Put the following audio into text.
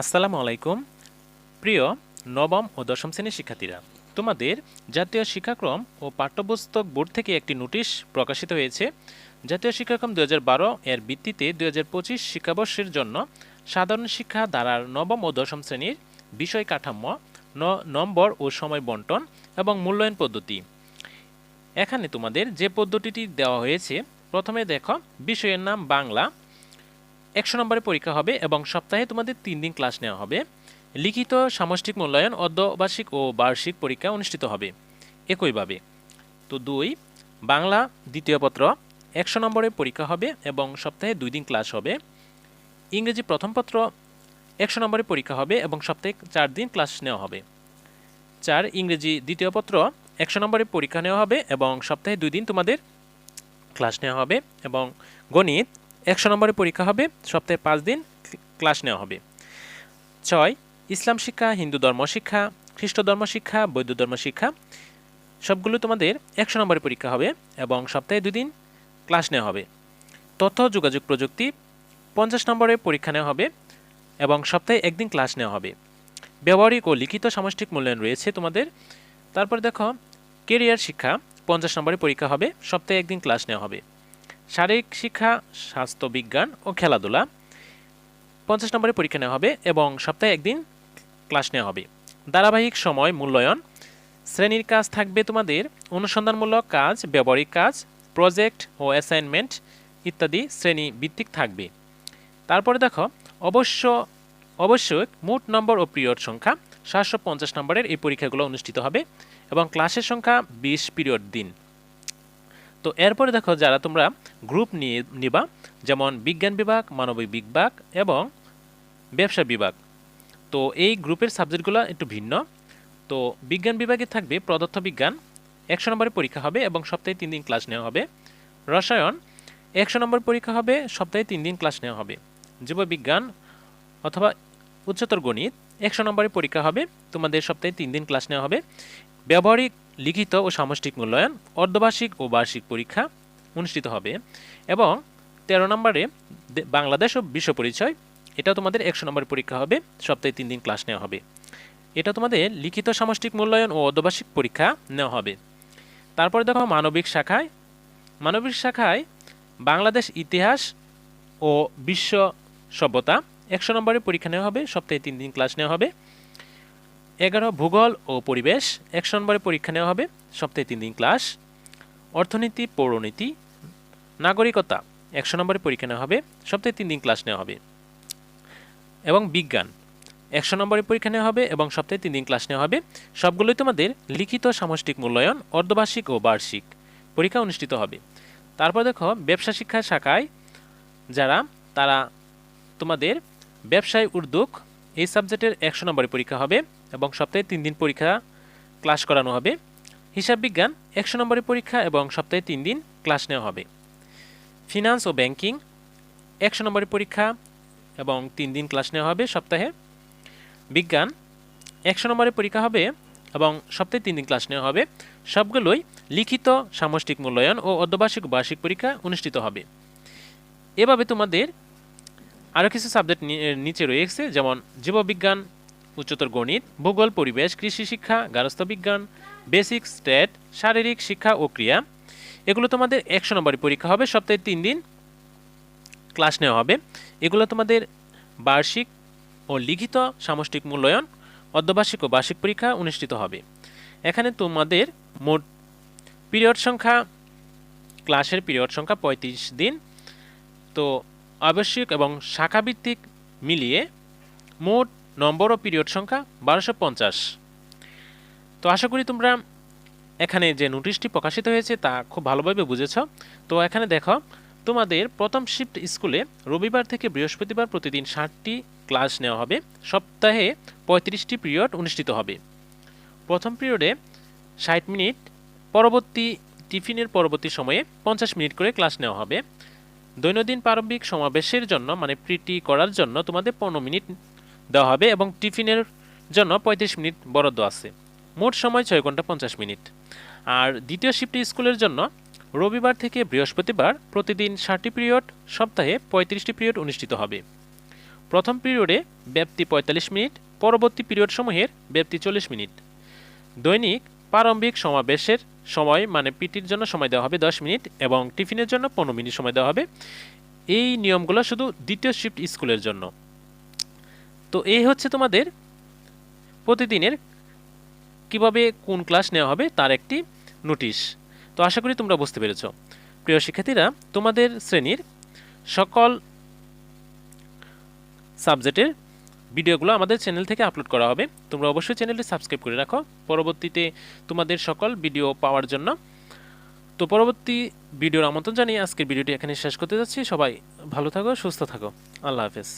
আসসালামু আলাইকুম। প্রিয় নবম ও দশম শ্রেণির শিক্ষার্থীরা, তোমাদের জাতীয় শিক্ষাক্রম ও পাঠ্যপুস্তক বোর্ড থেকে একটি নোটিশ প্রকাশিত হয়েছে। জাতীয় শিক্ষাক্রম দু হাজার বারো এর ভিত্তিতে দু হাজার পঁচিশ শিক্ষাবর্ষের জন্য সাধারণ শিক্ষা ধারার নবম ও দশম শ্রেণির বিষয় কাঠামো নম্বর ও সময় বন্টন এবং মূল্যায়ন পদ্ধতি। এখানে তোমাদের যে পদ্ধতিটি দেওয়া হয়েছে, প্রথমে দেখো, বিষয়ের নাম বাংলা একশো নম্বরে পরীক্ষা হবে এবং সপ্তাহে তোমাদের তিন দিন ক্লাস নেওয়া হবে। লিখিত সামষ্টিক মূল্যায়ন, অর্ধবার্ষিক ও বার্ষিক পরীক্ষা অনুষ্ঠিত হবে একইভাবে। তো দুই, বাংলা দ্বিতীয় পত্র, একশো নম্বরের পরীক্ষা হবে এবং সপ্তাহে দুই দিন ক্লাস হবে। ইংরেজি প্রথম পত্র, একশো নম্বরের পরীক্ষা হবে এবং সপ্তাহে চার দিন ক্লাস নেওয়া হবে। চার, ইংরেজি দ্বিতীয় পত্র, একশো নম্বরের পরীক্ষা নেওয়া হবে এবং সপ্তাহে দুই দিন তোমাদের ক্লাস নেওয়া হবে এবং গণিত একশো নম্বরের পরীক্ষা হবে, সপ্তাহে পাঁচ দিন ক্লাস নেওয়া হবে। ছয়, ইসলাম শিক্ষা, হিন্দু ধর্ম শিক্ষা, খ্রিস্ট ধর্ম শিক্ষা, বৌদ্ধ ধর্ম শিক্ষা, সবগুলো তোমাদের একশো নম্বরের পরীক্ষা হবে এবং সপ্তাহে দুদিন ক্লাস নেওয়া হবে। তথ্য, যোগাযোগ প্রযুক্তি, পঞ্চাশ নম্বরের পরীক্ষা নেওয়া হবে এবং সপ্তাহে একদিন ক্লাস নেওয়া হবে। ব্যবহারিক ও লিখিত সামষ্টিক মূল্যায়ন রয়েছে তোমাদের। তারপর দেখো, কেরিয়ার শিক্ষা, পঞ্চাশ নম্বরের পরীক্ষা হবে, সপ্তাহে একদিন ক্লাস নেওয়া হবে। শারীরিক শিক্ষা, স্বাস্থ্য বিজ্ঞান ও খেলাধুলা। পঞ্চাশ নম্বরের পরীক্ষা নেওয়া হবে এবং সপ্তাহে একদিন ক্লাস নেওয়া হবে। ধারাবাহিক সময় মূল্যায়ন। শ্রেণির কাজ থাকবে তোমাদের অনুসন্ধানমূলক কাজ, ব্যবহারিক কাজ, প্রজেক্ট ও অ্যাসাইনমেন্ট ইত্যাদি শ্রেণি ভিত্তিক থাকবে। তারপরে দেখো, অবশ্য, অবশ্যই মোট নম্বর ও পিরিয়ড সংখ্যা। সাতশো পঞ্চাশ নম্বরের এই পরীক্ষাগুলো অনুষ্ঠিত হবে এবং ক্লাসের সংখ্যা বিশ পিরিয়ড দিন। তো এরপরে দেখো যারা তোমরা গ্রুপ নিয়ে নিবা, যেমন বিজ্ঞান বিভাগ, মানবিক বিভাগ এবং ব্যবসা বিভাগ। তো এই গ্রুপের সাবজেক্টগুলো একটু ভিন্ন। তো বিজ্ঞান বিভাগে থাকবে পদার্থ বিজ্ঞান একশো নম্বরে পরীক্ষা হবে এবং সপ্তাহে তিন দিন ক্লাস নেওয়া হবে। রসায়ন, একশো নম্বর পরীক্ষা হবে, সপ্তাহে তিন দিন ক্লাস নেওয়া হবে। জীববিজ্ঞান অথবা উচ্চতর গণিত, একশো নম্বরে পরীক্ষা হবে, তোমাদের সপ্তাহে তিন দিন ক্লাস নেওয়া হবে। ব্যবহারিক লিখিত ও সামষ্টিক মূল্যায়ন, অর্ধবার্ষিক ও বার্ষিক পরীক্ষা অনুষ্ঠিত হবে এবং তেরো নম্বরে দে- বাংলাদেশ ও বিশ্ব পরিচয়, এটা তোমাদের একশো নম্বরের পরীক্ষা হবে, সপ্তাহে তিন দিন ক্লাস নেওয়া হবে। এটা তোমাদের লিখিত সামষ্টিক মূল্যায়ন ও অর্ধবার্ষিক পরীক্ষা নেওয়া হবে। তারপরে দেখো মানবিক শাখায়। মানবিক শাখায় বাংলাদেশ ইতিহাস ও বিশ্ব সভ্যতা একশো নম্বরের পরীক্ষা নেওয়া হবে, সপ্তাহে তিন দিন ক্লাস নেওয়া হবে। এগারো, ভূগোল ও পরিবেশ। একশো নম্বরের পরীক্ষা নেওয়া হবে সপ্তাহে তিন দিন ক্লাস। অর্থনীতি, পৌরনীতি, নাগরিকতা। একশো নম্বরে পরীক্ষা নেওয়া হবে সপ্তাহে তিন দিন ক্লাস নেওয়া হবে। এবং বিজ্ঞান। একশো নম্বরে পরীক্ষা নেওয়া হবে এবং সপ্তাহে তিন দিন ক্লাস নেওয়া হবে। সবগুলোই তোমাদের লিখিত সামষ্টিক মূল্যায়ন, অর্ধবার্ষিক ও বার্ষিক পরীক্ষা অনুষ্ঠিত হবে। তারপর দেখো, ব্যবসা শিক্ষা শাখায় যারা, তারা তোমাদের ব্যবসায় উদ্যোগ, এই সাবজেক্টের একশো নম্বরে পরীক্ষা হবে। এবং সপ্তাহে তিন দিন পরীক্ষা ক্লাস করানো হবে। হিসাব বিজ্ঞান একশো নম্বরের পরীক্ষা এবং সপ্তাহে তিন দিন ক্লাস নেওয়া হবে। ফিনান্স ও ব্যাংকিং একশো নম্বরের পরীক্ষা এবং তিন দিন ক্লাস নেওয়া হবে সপ্তাহে। বিজ্ঞান একশো নম্বরের পরীক্ষা হবে এবং সপ্তাহে তিন দিন ক্লাস নেওয়া হবে। সবগুলোই লিখিত সামষ্টিক মূল্যায়ন ও অর্ধবার্ষিক বার্ষিক পরীক্ষা অনুষ্ঠিত হবে। এভাবে তোমাদের আরও কিছু সাবজেক্ট নিচে রয়েছে, যেমন জীববিজ্ঞান উচ্চতর গণিত, ভূগোল, পরিবেশ, কৃষি শিক্ষা, গারস্থ বিজ্ঞান বেসিক স্টেট শারীরিক শিক্ষা ও ক্রিয়া। এগুলো তোমাদের একশো নম্বরের পরীক্ষা হবে, সপ্তাহে তিন দিন ক্লাস নেওয়া হবে। এগুলো তোমাদের বার্ষিক ও লিখিত সামষ্টিক মূল্যায়ন অর্ধবার্ষিক ও বার্ষিক পরীক্ষা অনুষ্ঠিত হবে। এখানে তোমাদের মোট পিরিয়ড সংখ্যা, ক্লাসের পিরিয়ড সংখ্যা পঁয়ত্রিশ দিন। তো আবশ্যিক এবং শাখাভিত্তিক মিলিয়ে মোট নম্বর ও পিরিয়ড সংখ্যা বারোশো পঞ্চাশ। তো আশা করি তোমরা এখানে যে নোটিশটি প্রকাশিত হয়েছে তা খুব ভালোভাবে বুঝেছ। তো এখানে দেখো, তোমাদের প্রথম শিফট স্কুলে রবিবার থেকে বৃহস্পতিবার প্রতিদিন ষাটটি ক্লাস নেওয়া হবে। সপ্তাহে পঁয়ত্রিশটি পিরিয়ড অনুষ্ঠিত হবে। প্রথম পিরিয়ডে ষাট মিনিট, পরবর্তী টিফিনের পরবর্তী সময়ে পঞ্চাশ মিনিট করে ক্লাস নেওয়া হবে। দৈনন্দিন প্রারম্ভিক সমাবেশের জন্য মানে প্রিটি করার জন্য তোমাদের পনেরো মিনিট দেওয়া হবে এবং টিফিনের জন্য পঁয়ত্রিশ মিনিট বরাদ্দ আছে। মোট সময় ছয় ঘণ্টা পঞ্চাশ মিনিট। আর দ্বিতীয় শিফট স্কুলের জন্য রবিবার থেকে বৃহস্পতিবার প্রতিদিন ষাটটি পিরিয়ড, সপ্তাহে পঁয়ত্রিশটি পিরিয়ড অনুষ্ঠিত হবে। প্রথম পিরিয়ডে ব্যাপ্তি পঁয়তাল্লিশ মিনিট, পরবর্তী পিরিয়ড সমূহের ব্যাপ্তি চল্লিশ মিনিট। দৈনিক প্রারম্ভিক সমাবেশের সময় মানে পিটির জন্য সময় দেওয়া হবে দশ মিনিট এবং টিফিনের জন্য পনেরো মিনিট সময় দেওয়া হবে। এই নিয়মগুলো শুধু দ্বিতীয় শিফট স্কুলের জন্য। তো এই হচ্ছে তোমাদের প্রতিদিনের কীভাবে কোন ক্লাস নেওয়া হবে তার একটি নোটিশ। তো আশা করি তোমরা বুঝতে পেরেছ। প্রিয় শিক্ষার্থীরা, তোমাদের শ্রেণির সকল সাবজেক্টের ভিডিওগুলো আমাদের চ্যানেল থেকে আপলোড করা হবে। তোমরা অবশ্যই চ্যানেলটি সাবস্ক্রাইব করে রাখো। পরবর্তীতে তোমাদের সকল ভিডিও পাওয়ার জন্য। তো পরবর্তী ভিডিওর আমন্ত্রণ জানিয়ে আজকের ভিডিওটি এখানে শেষ করতে যাচ্ছি। সবাই ভালো থাকো, সুস্থ থাকো। আল্লাহ হাফেজ।